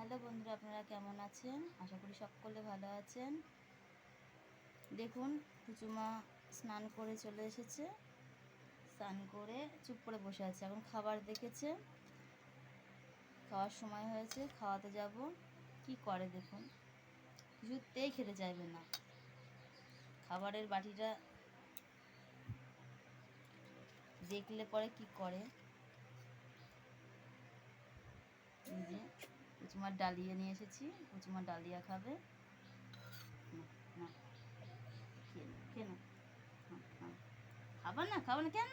Hello বন্ধুরা, আপনারা কেমন আছেন? আশা করি সকলে ভালো আছেন। দেখুন কুচুমা স্নান করে চলে এসেছে। স্নান করে চুপ করে বসে আছে। এখন খাবার দেখেছে। খাওয়ার সময় হয়েছে, খাওয়াতে যাব। কি করে দেখুন? কিছুতেই খেতে চাইবে না। খাবারের বাটিটা দেখলে পরে কি করে? কুচুমার ডালিয়া নিয়ে এসেছি। কুচুমার ডালিয়া খাবে। না, না, খেয়ে নাও, খেয়ে নাও। হ্যাঁ, হ্যাঁ। খাবার না খাবার না। কেন?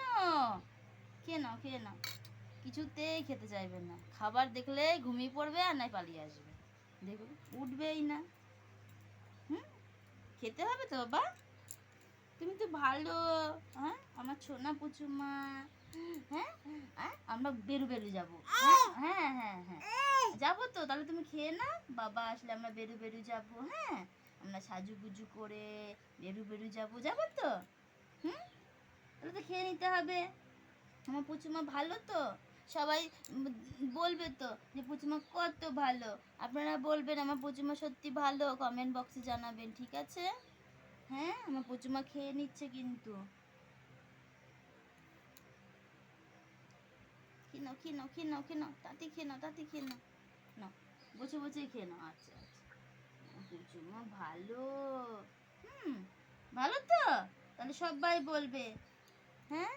খেয়ে নাও খেয়ে নাও। কিছুতেই খেতে চাইবে না। খাবার দেখলে ঘুমিয়ে পড়বে আর নাই পালিয়ে আসবে। দেখুন উঠবেই না। হুম? খেতে হবে তো বাবা? তুমি তো ভালো। হ্যাঁ? আমার ছোনা পুচুমা হ্যাঁ? হ্যাঁ? আমরা বেরু বেরু যাব। হ্যাঁ হ্যাঁ হ্যাঁ। যাব তো, তাহলে তুমি খেয়ে না বাবা আসলে আমরা বেরু বেরু যাব হ্যাঁ? আমরা সাজু গুজু করে বেরু বেরু যাব যাব তো? হুম? তাহলে তো খেয়ে নিতে হবে। আমার পুচুমা ভালো তো? সবাই বলবে তো যে পুচুমা কত ভালো। আপনারা বলবেন আমার পুচুমা সত্যি ভালো কমেন্ট বক্সে জানাবেন, ঠিক আছে? হ্যাঁ আমার পুচুমা খেয়ে নিচ্ছে কিন্তু। খেয়ে নাও খেয়ে নাও খেয়ে নাও খেয়ে নাও, তাতে খেয়ে তাতে খেয়ে নাও বসে বসে খেয়ে নাও আচ্ছা আচ্ছা। পুচুমা ভালো। হুম, ভালো তো? তাহলে সবাই বলবে। হ্যাঁ?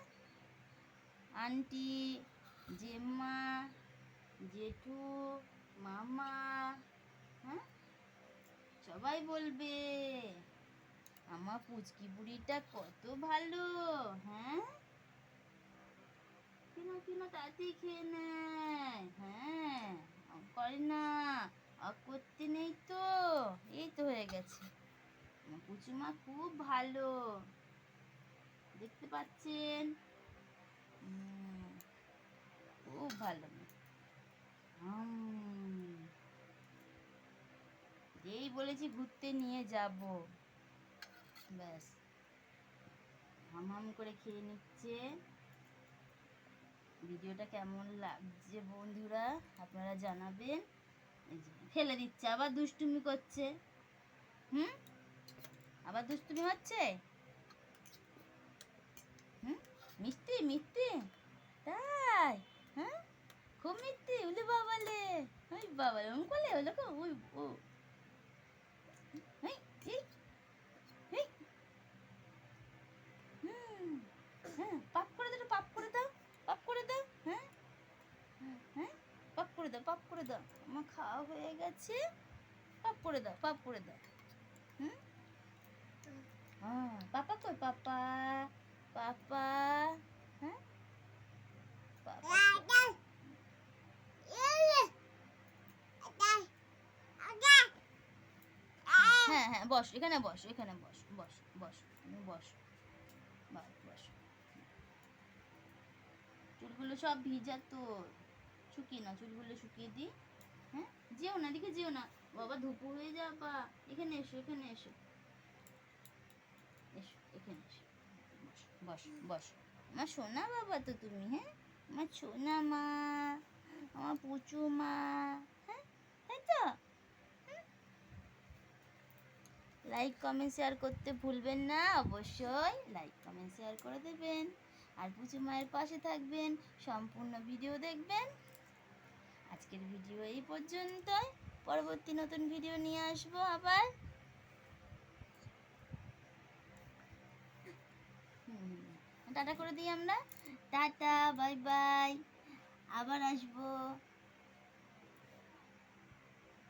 আন্টি, জেম্মা, জেঠু, মামা হ্যাঁ? সবাই বলবে। আমার পুচকি বুড়িটা কত ভালো হ্যাঁ? কেন কেন, তাড়াতাড়ি খেয়ে নেয়। হ্যাঁ করে না। অফ করতে নেই তো। এই তো হয়ে গেছে। পুচুমা খুব ভালো। দেখতে পাচ্ছেন? খুব ভালো। যেই বলেছি ঘুরতে নিয়ে যাব। ব্যাস। হাম হাম করে খেয়ে নিচ্ছে। ভিডিওটা কেমন লাগছে বন্ধুরা? আপনারা জানাবেন। ফেলে দিচ্ছে, আবার দুষ্টুমি করছে। হুম? আবার দুষ্টুমি হচ্ছে? হুম? মিষ্টি মিষ্টি? তাই? হ্যাঁ? খুব মিষ্টি, উলি বাবালে। ওই বাবালে ওম করলে ওই দেখো ওই, ও এই এই এই হুম হ্যাঁ পাপ করে দাও পাপ করে দাও পাপ করে দাও হ্যাঁ হ্যাঁ পাপ করে দাও পাপ করে দাও। আমার খাওয়া হয়ে গেছে। পাপ করে দাও পাপ করে দাও। হ্যাঁ পাপা কই? পাপা পাপা হ্যাঁ? হ্যাঁ হ্যাঁ বস এখানে বস এখানে বস বস বস বস। বাস, চুলগুলো সব ভিজা তো। শুকিয়ে না, চুলগুলো শুকিয়ে দি হ্যাঁ? যেও না, এদিকে যেও না। বাবা, ধুপু হয়ে যাবা এখানে এসো এখানে এসো। এসো, এখানে এসো। বস বস আমার সোনা বাবা তো তুমি হ্যাঁ? আমার সোনা মা, আমার পুচু মা হ্যাঁ? তাই তো? লাইক কমেন্ট শেয়ার করতে ভুলবেন না, অবশ্যই লাইক কমেন্ট শেয়ার করে দেবেন। আর পুচু মায়ের পাশে থাকবেন, সম্পূর্ণ ভিডিও দেখবেন। আজকের ভিডিও এই পর্যন্তই। পরবর্তী নতুন ভিডিও নিয়ে আসব আবার। টাটা করে দিই আমরা। Tata, bye bye. আবার আসব।